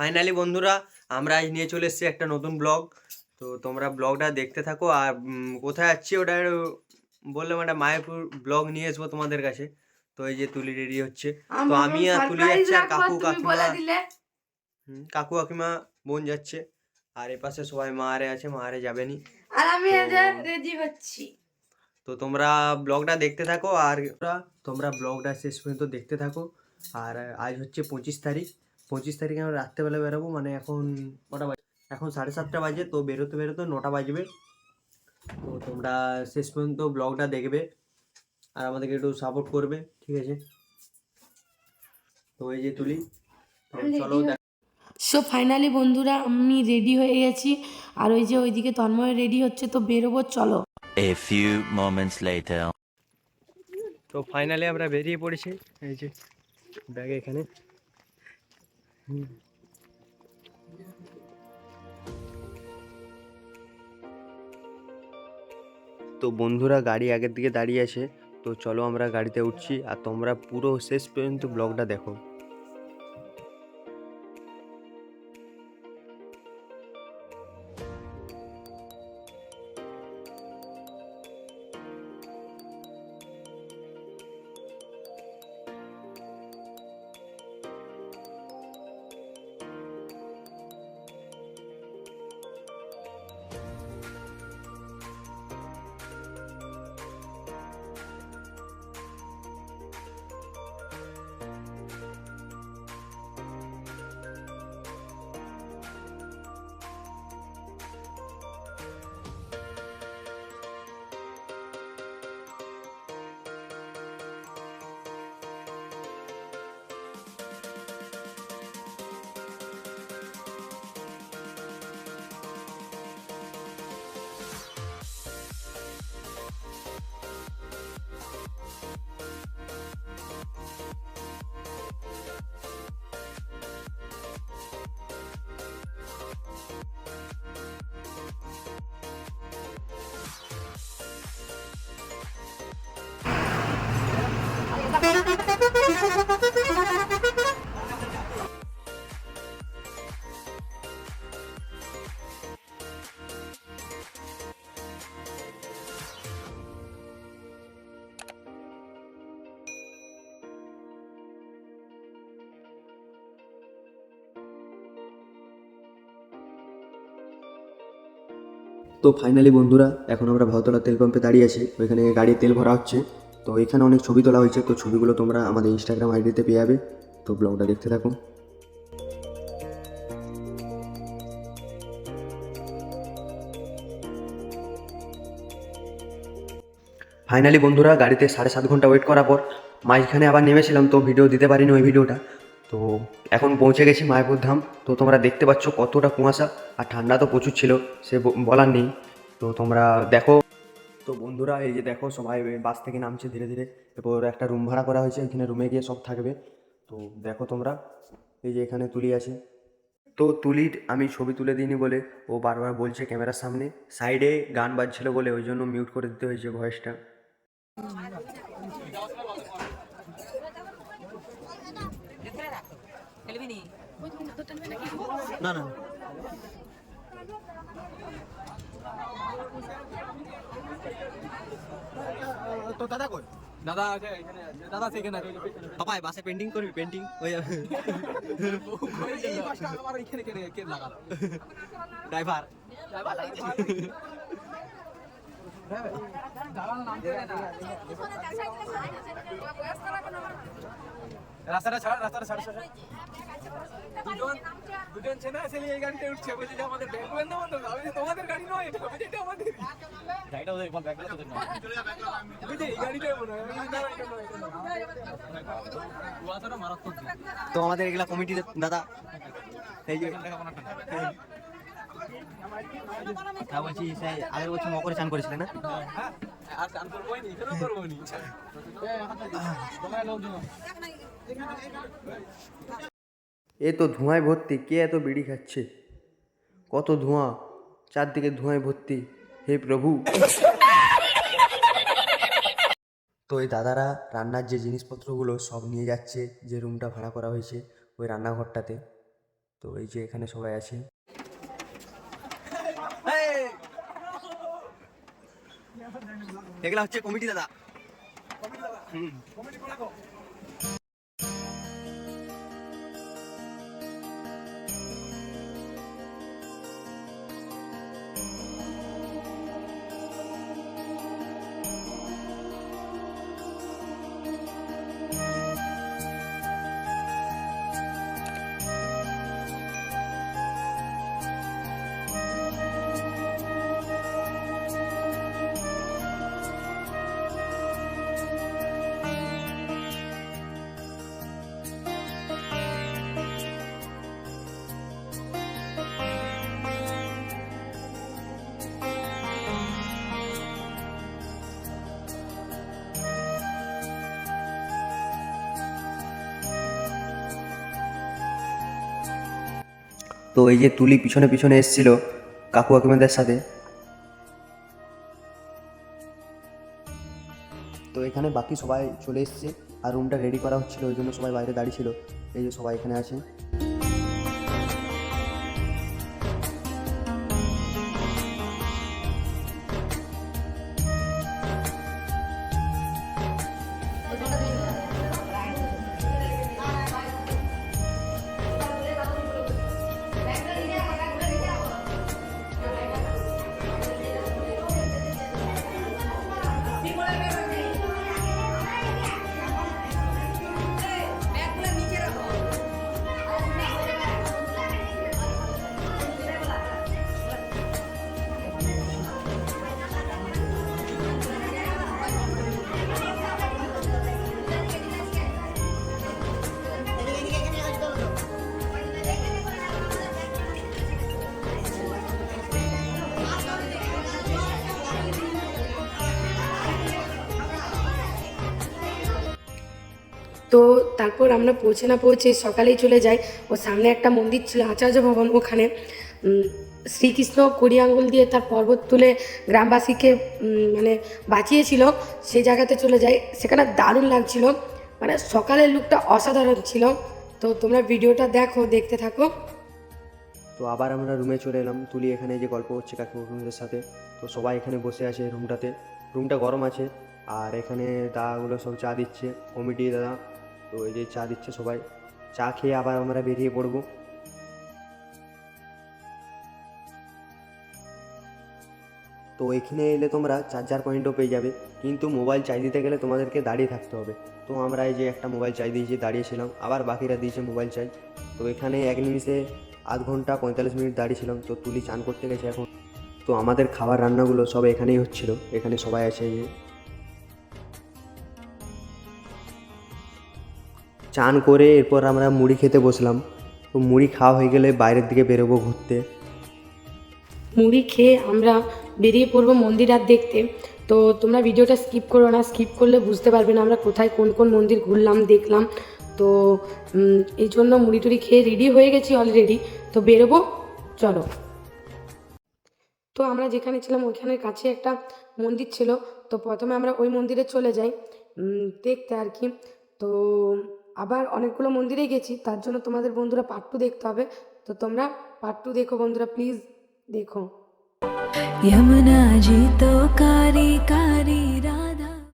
Finally বন্ধুরা আমরা আজ নিয়ে চলে এসেছি একটা নতুন ব্লগ। তো তোমরা ব্লগটা দেখতে থাকো আর কোথায় যাচ্ছি ওটা বললাম একটা মায়াপুর ব্লগ নিয়ে আসব তোমাদের কাছে। তো এই যে তুলি রেডি হচ্ছে। তো আমি আর তুলি যাচ্ছি আর কাকু কাকিমা কাকু কাকিমা বোন যাচ্ছে। আর এপাশে সবাই মারে আছে মারে যাবেনি। আর আমি রেডি হচ্ছি। তো তোমরা ব্লগটা দেখতে থাকো আর তোমরা ব্লগটা শেষ পর্যন্ত দেখতে থাকো। আর আজ হচ্ছে পঁচিশ তারিখ। পঁচিশ তারিখে আমরা রাত্রেবেলা বেরোবো মানে এখন কটা বাজে এখন সাড়ে সাতটা বাজে তো বেরোতে বেরোতে নটা বাজবে। তো তোমরা শেষ পর্যন্ত ব্লগটা দেখবে আর আমাদেরকে একটু সাপোর্ট করবে ঠিক আছে? তো এই যে তুলি চলো দেখ- সো ফাইনালি বন্ধুরা আমি রেডি হয়ে গেছি। আর ওই যে ওইদিকে তন্ময় রেডি হচ্ছে তো বেরোবো চলো। A few moments later. তো ফাইনালি আমরা বেরিয়ে পড়েছি। এই যে ব্যাগ এখানে। তো বন্ধুরা, গাড়ি আগের দিকে দাঁড়িয়ে আছে। তো চলো আমরা গাড়িতে উঠছি আর তোমরা পুরো শেষ পর্যন্ত ব্লগটা দেখো। তো ফাইনালি বন্ধুরা, এখন আমরা ভাওতলা তেল পাম্পে দাঁড়িয়ে আছি। ওইখানে গাড়ির তেল ভরা হচ্ছে। তো এখানে অনেক ছবি তোলা হয়েছে, তো ছবিগুলো তোমরা আমাদের ইনস্টাগ্রাম আইডিতে পেয়ে যাবে। তো ব্লগটা দেখতে থাকো। ফাইনালি বন্ধুরা, গাড়িতে সাড়ে সাত ঘণ্টা ওয়েট করার পর মাঝখানে আবার নেমেছিলাম, তো ভিডিও দিতে পারিনি ওই ভিডিওটা তো এখন পৌঁছে গেছি মায়াপুর ধাম। তো তোমরা দেখতে পাচ্ছ কতটা কুয়াশা, আর ঠান্ডা তো প্রচুর ছিল, সে বলার নেই। তো তোমরা দেখো। তো বন্ধুরা, এই যে দেখো সবাই বাস থেকে নামছে ধীরে ধীরে। এরপর একটা রুম ভাড়া করা হয়েছে, এখানে রুমে গিয়ে সব থাকবে। তো দেখো তোমরা, এই যে এখানে তুলি আছে। তো তুলির আমি ছবি তুলে দিইনি বলে, ও বারবার বলছে ক্যামেরার সামনে। সাইডে গান বাজছিল বলে, ওই জন্য মিউট করে দিতে হয়েছে ভয়েসটা না না। তো দাদা কই? দাদা আছে এখানে দাদা সেখানে আছে। পাপাই বাসে পেন্টিং করবি? পেন্টিং হয়ে যাবে এই বাসটা আমার এখানে কে কে লাগালো। ড্রাইভার রাস্তাটা ছাড় রাস্তাটা ছাড়। দুজন দুজন ছেলে এই গাড়িতে উঠছে বলছে যে আমাদের ব্যাগ বন্ধ বন্ধ আমি তোমাদের গাড়ি নয় এটা বলছে, এটা আমাদের। গাড়িটা ওদের ব্যাগ তোদের নয়। বুঝলি এই গাড়িটাই মনে হয় আমি কুয়াশাটা মারাত্মক তো আমাদের এগুলা কমিটি দাদা এই যে বলছি সেই আগের বছর মকরে চান করেছিলে না? হ্যাঁ, আর চান করবোই নি এখানেও করব নি। তোমার লোকজন এ তো ধোঁয়ায় ভর্তি কে এত বিড়ি খাচ্ছে? কত ধোঁয়া চারদিকে ধোঁয়ায় ভর্তি হে প্রভু। তো এই দাদারা রান্নার যে জিনিসপত্রগুলো সব নিয়ে যাচ্ছে যে রুমটা ভাড়া করা হয়েছে ওই রান্নাঘরটাতে। তো এই যে এখানে সবাই আছে। এগুলা হচ্ছে কমিটি দাদা। তো এই যে তুলি পিছনে পিছনে এসেছিল কাকু কাকিমাদের সাথে। তো এখানে বাকি সবাই চলে এসছে আর রুমটা রেডি করা হচ্ছিল, ওই জন্য সবাই বাইরে দাঁড়িয়ে ছিল। এই যে সবাই এখানে আছে। তো তারপর আমরা পৌঁছে না পৌঁছে সকালেই চলে যাই। ও সামনে একটা মন্দির ছিল, আচার্য ভবন ওখানে। শ্রীকৃষ্ণ কুড়ি আঙ্গুল দিয়ে তার পর্বত তুলে গ্রামবাসীকে মানে বাঁচিয়েছিল সেই জায়গাতে চলে যাই সেখানে দারুণ লাগছিল। মানে সকালের লুকটা অসাধারণ ছিল। তো তোমরা ভিডিওটা দেখো, দেখতে থাকো। তো আবার আমরা রুমে চলে এলাম। তুলি এখানে যে গল্প হচ্ছে কাকুদের সাথে। তো সবাই এখানে বসে আছে রুমটাতে রুমটা গরম আছে। আর এখানে দাদাগুলো সব চা দিচ্ছে। কমিটি দাদা তো এই যে চা দিচ্ছে সবাই, চা খেয়ে আবার আমরা বেরিয়ে পড়ব। তো এখানে এলে তোমরা চার্জার পয়েন্টও পেয়ে যাবে, কিন্তু মোবাইল চাই দিতে গেলে তোমাদেরকে দাঁড়িয়ে থাকতে হবে। তো আমরা এই যে একটা মোবাইল চাই দিয়েছি দাঁড়িয়েছিলাম, আবার বাকিরা দিয়েছে মোবাইল চাই। তো এখানে এক নিমিষে আধ ঘণ্টা পঁয়তাল্লিশ মিনিট দাঁড়িয়েছিলাম, তো তুলি চান করতে গেছে এখন। তো আমাদের খাবার রান্নাগুলো সব এখানেই হচ্ছিল, এখানে সবাই আছে চান করে এরপর আমরা মুড়ি খেতে বসলাম। তো মুড়ি খাওয়া হয়ে গেলে বাইরের দিকে বেরোবো ঘুরতে। মুড়ি খেয়ে আমরা বেরিয়ে পড়ব মন্দির আর দেখতে। তো তোমরা ভিডিওটা স্কিপ করো না স্কিপ করলে বুঝতে পারবে না আমরা কোথায় কোন কোন মন্দির ঘুরলাম, দেখলাম। তো এই জন্য মুড়ি টুড়ি খেয়ে রেডি হয়ে গেছি অলরেডি তো বেরোবো, চলো। তো আমরা যেখানে ছিলাম ওইখানের কাছে একটা মন্দির ছিল। তো প্রথমে আমরা ওই মন্দিরে চলে যাই দেখতে আর কি। তো আবার অনেকগুলো মন্দিরে গেছি তার জন্য তোমাদের বন্ধুরা পার্ট টু দেখতে হবে তো তোমরা পার্ট টু দেখো বন্ধুরা প্লিজ দেখো यमुना जी तो कारी कारी रा